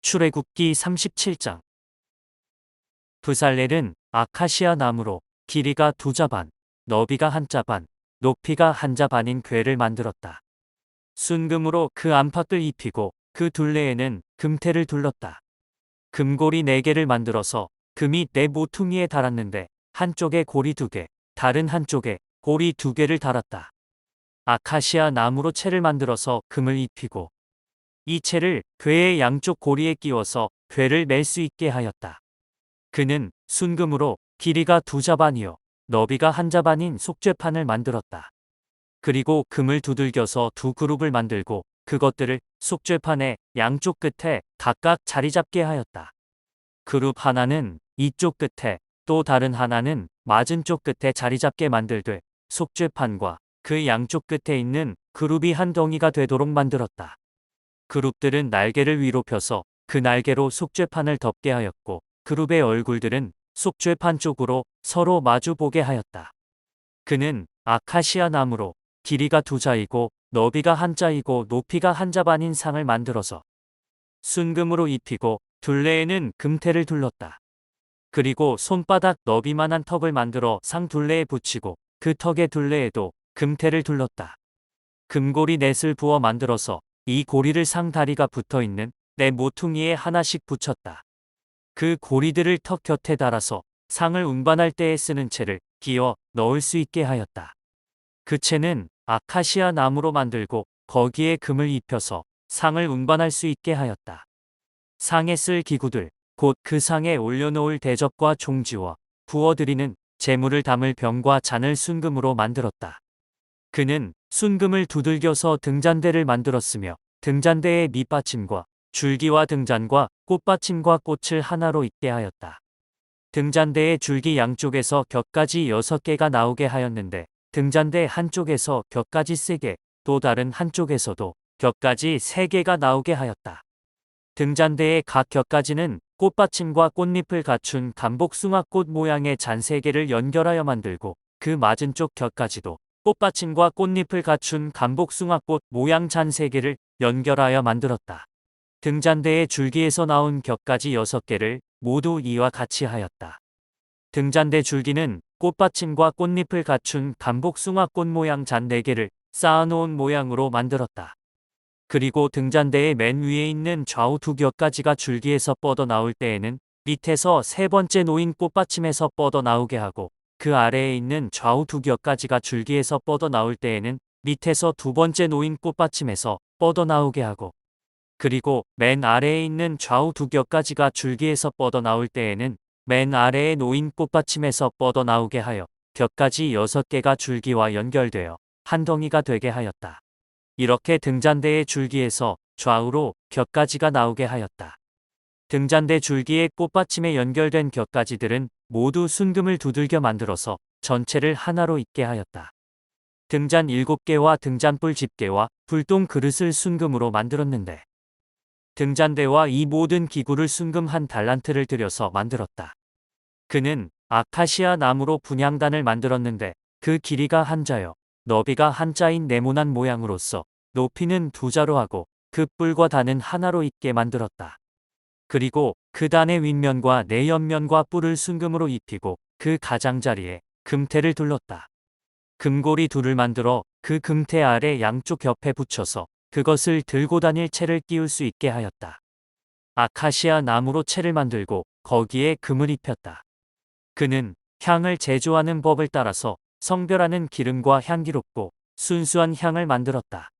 출애굽기 37장 부살렐은 아카시아 나무로 길이가 두 자반, 너비가 한 자반, 높이가 한 자반인 궤를 만들었다. 순금으로 그 안팎을 입히고 그 둘레에는 금태를 둘렀다. 금고리 네 개를 만들어서 금이 네 모퉁이에 달았는데 한쪽에 고리 두 개, 다른 한쪽에 고리 두 개를 달았다. 아카시아 나무로 채를 만들어서 금을 입히고 이 채를 궤의 양쪽 고리에 끼워서 궤를 멜 수 있게 하였다. 그는 순금으로 길이가 두 자반이요 너비가 한 자반인 속죄판을 만들었다. 그리고 금을 두들겨서 두 그룹을 만들고 그것들을 속죄판의 양쪽 끝에 각각 자리 잡게 하였다. 그룹 하나는 이쪽 끝에 또 다른 하나는 맞은쪽 끝에 자리 잡게 만들되 속죄판과 그 양쪽 끝에 있는 그룹이 한 덩이가 되도록 만들었다. 그룹들은 날개를 위로 펴서 그 날개로 속죄판을 덮게 하였고 그룹의 얼굴들은 속죄판 쪽으로 서로 마주 보게 하였다. 그는 아카시아 나무로 길이가 두 자이고 너비가 한 자이고 높이가 한 자 반인 상을 만들어서 순금으로 입히고 둘레에는 금태를 둘렀다. 그리고 손바닥 너비만한 턱을 만들어 상 둘레에 붙이고 그 턱의 둘레에도 금태를 둘렀다. 금고리 넷을 부어 만들어서 이 고리를 상 다리가 붙어 있는 네 모퉁이에 하나씩 붙였다. 그 고리들을 턱 곁에 달아서 상을 운반할 때에 쓰는 채를 끼워 넣을 수 있게 하였다. 그 채는 아카시아 나무로 만들고 거기에 금을 입혀서 상을 운반할 수 있게 하였다. 상에 쓸 기구들, 곧 그 상에 올려놓을 대접과 종지와 부어드리는 재물을 담을 병과 잔을 순금으로 만들었다. 그는 순금을 두들겨서 등잔대를 만들었으며 등잔대의 밑받침과 줄기와 등잔과 꽃받침과 꽃을 하나로 있게 하였다. 등잔대의 줄기 양쪽에서 격까지 여섯 개가 나오게 하였는데 등잔대 한쪽에서 격까지 세 개, 또 다른 한쪽에서도 격까지 세 개가 나오게 하였다. 등잔대의 각 격까지는 꽃받침과 꽃잎을 갖춘 감복숭아꽃 모양의 잔세 개를 연결하여 만들고 그 맞은쪽 격까지도 꽃받침과 꽃잎을 갖춘 감복숭아꽃 모양 잔세 개를 연결하여 만들었다. 등잔대의 줄기에서 나온 격까지 여섯 개를 모두 이와 같이 하였다. 등잔대 줄기는 꽃받침과 꽃잎을 갖춘 감복숭아꽃 모양 잔네 개를 쌓아놓은 모양으로 만들었다. 그리고 등잔대의 맨 위에 있는 좌우 두 격까지가 줄기에서 뻗어 나올 때에는 밑에서 세 번째 놓인 꽃받침에서 뻗어 나오게 하고 그 아래에 있는 좌우 두 격까지가 줄기에서 뻗어 나올 때에는 밑에서 두 번째 놓인 꽃받침에서 뻗어 나오게 하고 그리고 맨 아래에 있는 좌우 두 격까지가 줄기에서 뻗어 나올 때에는 맨 아래에 놓인 꽃받침에서 뻗어 나오게 하여 격까지 여섯 개가 줄기와 연결되어 한 덩이가 되게 하였다. 이렇게 등잔대의 줄기에서 좌우로 격까지가 나오게 하였다. 등잔대 줄기의 꽃받침에 연결된 격까지들은 모두 순금을 두들겨 만들어서 전체를 하나로 있게 하였다. 등잔 일곱 개와 등잔불 집게와 불똥 그릇을 순금으로 만들었는데 등잔대와 이 모든 기구를 순금 한 달란트를 들여서 만들었다. 그는 아카시아 나무로 분향단을 만들었는데 그 길이가 한 자요 너비가 한 자인 네모난 모양으로서 높이는 두 자로 하고 그 뿔과 단은 하나로 있게 만들었다. 그리고 그 단의 윗면과 내옆면과 뿔을 순금으로 입히고 그 가장자리에 금태를 둘렀다. 금고리 둘을 만들어 그 금태 아래 양쪽 옆에 붙여서 그것을 들고 다닐 채를 끼울 수 있게 하였다. 아카시아 나무로 채를 만들고 거기에 금을 입혔다. 그는 향을 제조하는 법을 따라서 성별하는 기름과 향기롭고 순수한 향을 만들었다.